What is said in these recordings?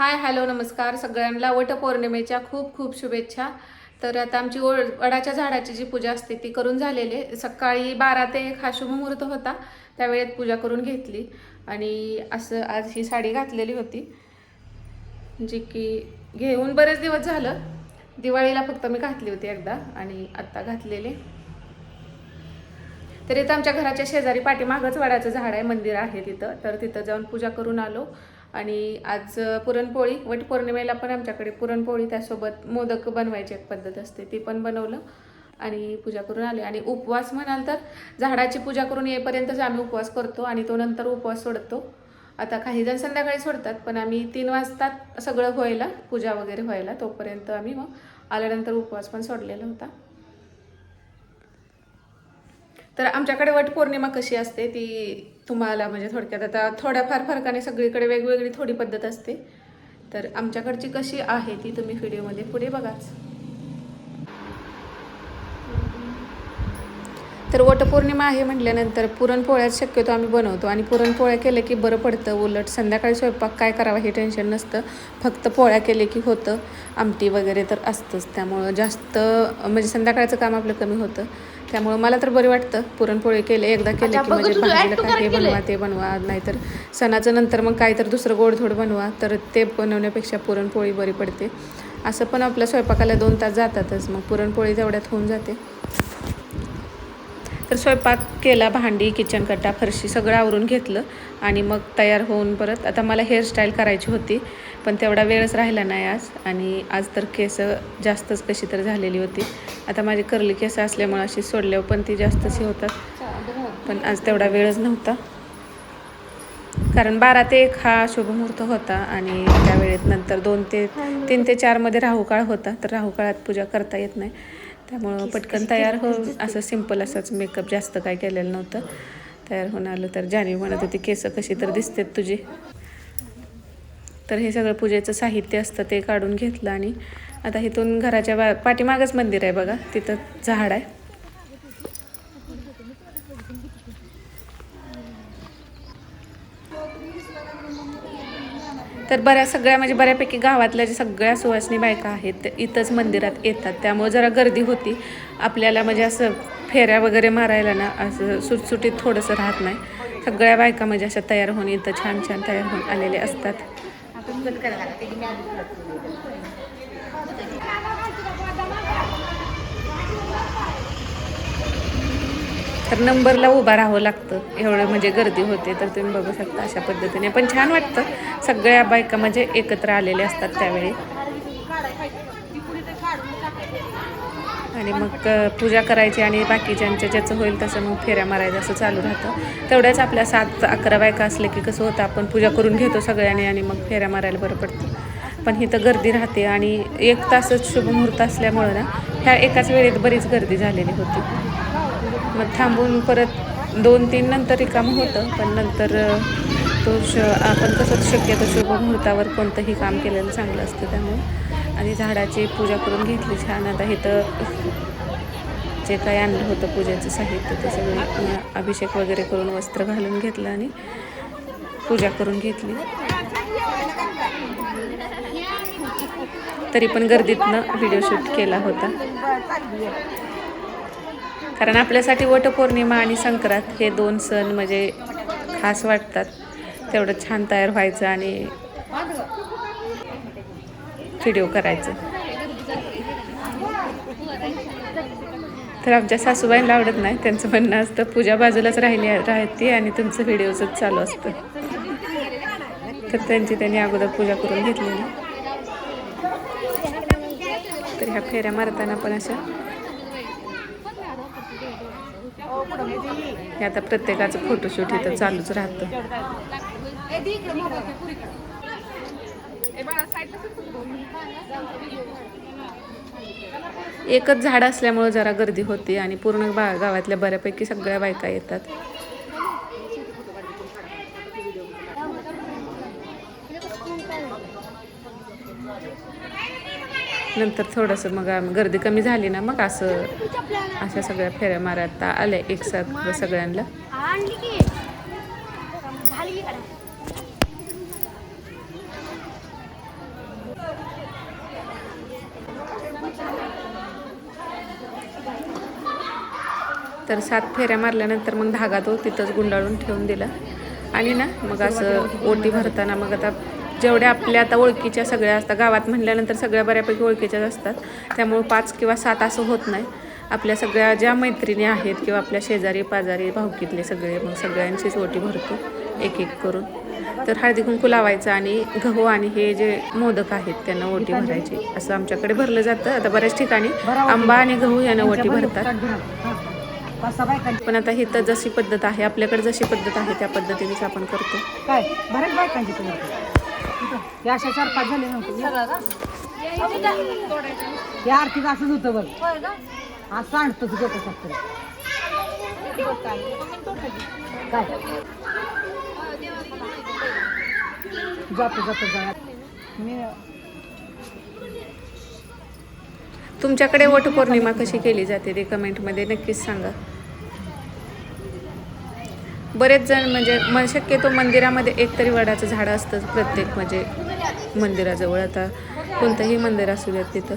Hi hello नमस्कार. सगळ्यांना वटपौर्णिमेच्या खूप खूप शुभेच्छा. तर आता आमची ओळ वडाच्या झाडाची जी पूजा असते ती करून झालेली सकाळी बारा ते एक हा शुभमुहूर्त होता. त्यावेळेत पूजा करून घेतली. आणि असं आज ही साडी घातलेली होती जी की घेऊन बरेच दिवस झालं. दिवाळीला फक्त मी घातली होती एकदा आणि आत्ता घातलेली. तर इथं आमच्या घराच्या शेजारी पाठीमागच वडाचं झाड आहे मंदिर आहे तिथं. तर तिथं जाऊन पूजा करून आलो. आणि आज पुरणपोळी वटपौर्णिमेला पण आमच्याकडे पुरणपोळी त्यासोबत मोदक बनवायची एक पद्धत असते ती पण बनवलं आणि पूजा करून आले. आणि उपवास म्हणाल तर झाडाची पूजा करून येईपर्यंतच आम्ही उपवास करतो आणि तो नंतर उपवास सोडतो. आता काही जण संध्याकाळी सोडतात पण आम्ही तीन वाजतात सगळं व्हायला पूजा वगैरे व्हायला तोपर्यंत आम्ही मग आल्यानंतर उपवास पण सोडलेला होता. तर आमच्याकडे वटपौर्णिमा कशी असते ती तुम्हाला म्हणजे थोडक्यात आता थोड्याफार फरकाने सगळीकडे वेगवेगळी थोडी पद्धत असते. तर आमच्याकडची कशी आहे ती तुम्ही व्हिडिओमध्ये पुढे बघाच. तर वटपौर्णिमा आहे म्हटल्यानंतर पुरणपोळ्याच शक्यतो आम्ही बनवतो. आणि पुरणपोळ्या केल्या की बरं पडतं उलट संध्याकाळी स्वयंपाक काय करावा हे टेन्शन नसतं. फक्त पोळ्या केले की होतं. आमटी वगैरे तर असतंच. त्यामुळं जास्त म्हणजे संध्याकाळचं काम आपलं कमी होतं. त्यामुळं मला तर बरं वाटतं. पुरणपोळी केले एकदा केले की म्हणजे भाजीला काय हे बनवा ते बनवा. नाहीतर सणाचं नंतर मग काय तर दुसरं गोडधोड बनवा. तर ते बनवण्यापेक्षा पुरणपोळी बरी पडते. असं पण आपल्या स्वयंपाकाला दोन तास जातातच. मग पुरणपोळी तेवढ्यात होऊन जाते. तर स्वयंपाक केला भांडी किचन कट्टा फरशी सगळं आवरून घेतलं आणि मग तयार होऊन परत आता मला हेअरस्टाईल करायची होती पण तेवढा वेळच राहिला नाही आज आणि आज तर केस जास्तच कशी तर झालेली होती. आता माझी करली केस असल्यामुळे अशी सोडल्यावर पण ती जास्तच हे होतात. पण आज तेवढा वेळच नव्हता. कारण बारा ते एक हा शुभमुहूर्त होता आणि त्यावेळेत नंतर दोन ते तीन ते चारमध्ये राहुकाळ होता तर राहुकाळात पूजा करता येत नाही. त्यामुळं पटकन तयार होऊन असं सिंपल असंच मेकअप जास्त काय केलेलं नव्हतं. तयार होऊन आलं तर जान्हवी म्हणत होती केस कशी तर दिसतात तुझी. तर हे सगळं पूजेचं साहित्य असतं ते काढून घेतलं आणि आता इथून घराच्या बा पाठीमागच मंदिर आहे बघा तिथं झाड आहे. तर बऱ्याच सगळ्या म्हणजे बऱ्यापैकी गावातल्या ज्या सगळ्या सुवासनी बायका आहेत इथंच मंदिरात येतात. त्यामुळे जरा गर्दी होती. आपल्याला म्हणजे असं फेऱ्या वगैरे मारायला ना असं सुटसुटीत थोडंसं राहत नाही. सगळ्या बायका म्हणजे अशा तयार होऊन इथं छान छान तयार होऊन आलेले असतात. तर नंबरला उभा राहावं लागतं. एवढं म्हणजे गर्दी होते तर तुम्ही बघू शकता अशा पद्धतीने. पण छान वाटतं. सगळ्या बायका म्हणजे एकत्र आलेल्या असतात त्यावेळी. आणि मग पूजा करायची आणि बाकीच्यांच्या ज्याचं होईल तसं मग फेऱ्या मारायचं असं चालू राहतं. तेवढ्याच आपल्या सात अकरा बायका असले की कसं होतं आपण पूजा करून घेतो सगळ्यांनी आणि मग फेऱ्या मारायला बरं पडतं. पण इथं गर्दी राहते आणि एक तासच शुभमुहूर्त असल्यामुळं ना ह्या एकाच वेळेत बरीच गर्दी झालेली होती. मग थांबून परत दोन तीन नंतर रिकामं होतं पण नंतर तो श आपण कसं शक्यतो शुभ मुहूर्तावर कोणतंही काम केलेलं चांगलं असतं त्यामुळे. आणि झाडाची पूजा करून घेतली छान. आता इथं जे काही आणलं होतं पूजेचं साहित्य ते सगळं अभिषेक वगैरे करून वस्त्र घालून घेतलं आणि पूजा करून घेतली. तरी पण गर्दीतनं व्हिडिओ शूट केला होता. कारण आपल्यासाठी वटपौर्णिमा आणि संक्रांत हे दोन सण म्हणजे खास वाटतात. तेवढं छान तयार व्हायचं आणि व्हिडिओ करायचं. तर आमच्या सासूबाईंना आवडत नाही. त्यांचं म्हणणं असतं पूजा बाजूलाच राहिली राहते आणि तुमचं व्हिडिओचंच चालू असतं. तर त्यांची त्यांनी अगोदर पूजा करून घेतलेली. तर ह्या फेऱ्या मारताना पण अशा हे आता प्रत्येकाचं फोटोशूट इथं चालूच राहतं. एकच झाड असल्यामुळं जरा गर्दी होती आणि पूर्ण बा गावातल्या बऱ्यापैकी सगळ्या बायका येतात. नंतर थोडंसं मग गर्दी कमी झाली ना मग असं अशा सगळ्या फेऱ्या मारत आल्या एकसाथ सगळ्यांना. तर सात फेऱ्या मारल्यानंतर मग धागा तो तिथंच गुंडाळून ठेवून दिला. आणि ना मग असं ओटी भरताना मग आता जेवढ्या आपल्या आता ओळखीच्या सगळ्या असतात गावात म्हणल्यानंतर सगळ्या बऱ्यापैकी ओळखीच्याच असतात. त्यामुळे पाच किंवा सात असं होत नाही. आपल्या सगळ्या ज्या मैत्रिणी आहेत किंवा आपल्या शेजारी पाजारी भाऊकीतले सगळे मग सगळ्यांचीच ओटी भरतो एक एक करून. तर हळदी कुंकू लावायचं आणि गहू आणि हे जे मोदक आहेत त्यांना ओटी भरायची. असं आमच्याकडे भरलं जातं. आता बऱ्याच ठिकाणी आंबा आणि गहू यांना ओटी भरतात. पण आता इथं जशी पद्धत आहे आपल्याकडे जशी पद्धत आहे त्या पद्धतीनेच आपण करतो. काय? बायकांची या अशा चार पाच झाले नव्हते. या आरतीचं असंच होतं बघ. असं आणतो तू घेतो फक्त. काय? जातो जातो जा. मी तुमच्याकडे वटपौर्णिमा कशी केली जाते ते कमेंटमध्ये नक्कीच सांगा. बरेच जण म्हणजे म शक्यतो मंदिरामध्ये एक तरी वडाचं झाड असतं प्रत्येक म्हणजे मंदिराजवळ आता कोणतंही मंदिर असू द्यात तिथं.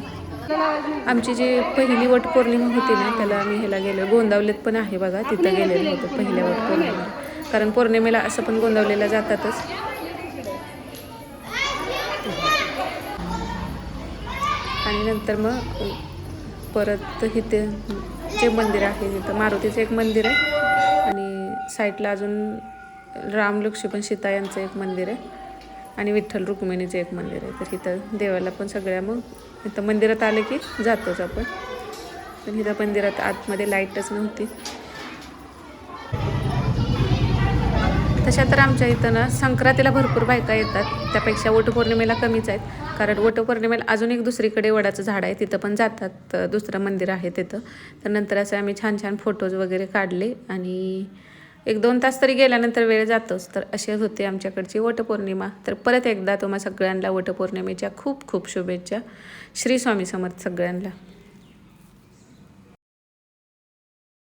आमची जी पहिली वटपौर्णिमा होती ना त्याला आम्ही ह्याला गेलो. गोंदावलेत पण आहे बघा तिथं गेलेलं होतं पहिल्या वटपौर्णिमेला कारण पौर्णिमेला असं पण गोंदावलेला जातातच. आणि नंतर मग परत इथे जे मंदिर आहे तिथं मारुतीचं एक मंदिर आहे. आणि साईडला अजून राम लक्ष्मण सीता यांचं एक मंदिर आहे. आणि विठ्ठल रुक्मिणीचं एक मंदिर आहे. तर इथं देवाला पण सगळ्या मग इथं मंदिरात आलं की जातोच आपण. पण इथं मंदिरात आतमध्ये लाईटच नव्हती. तशा तर आमच्या इथं ना संक्रांतीला भरपूर बायका येतात. त्यापेक्षा वटपौर्णिमेला कमीच आहेत. कारण वटपौर्णिमेला अजून एक दुसरीकडे वडाचं झाड आहे. तिथं पण जातात. दुसरं मंदिर आहे तिथं. तर नंतर असं आम्ही छान छान फोटोज वगैरे काढले आणि एक दोन तास तरी गेल्यानंतर वेळ जातोच. तर अशी होते आमच्याकडची वटपौर्णिमा. तर परत एकदा तुम्हा सगळ्यांना वटपौर्णिमेच्या खूप खूप शुभेच्छा. श्री स्वामी समर्थ सगळ्यांना.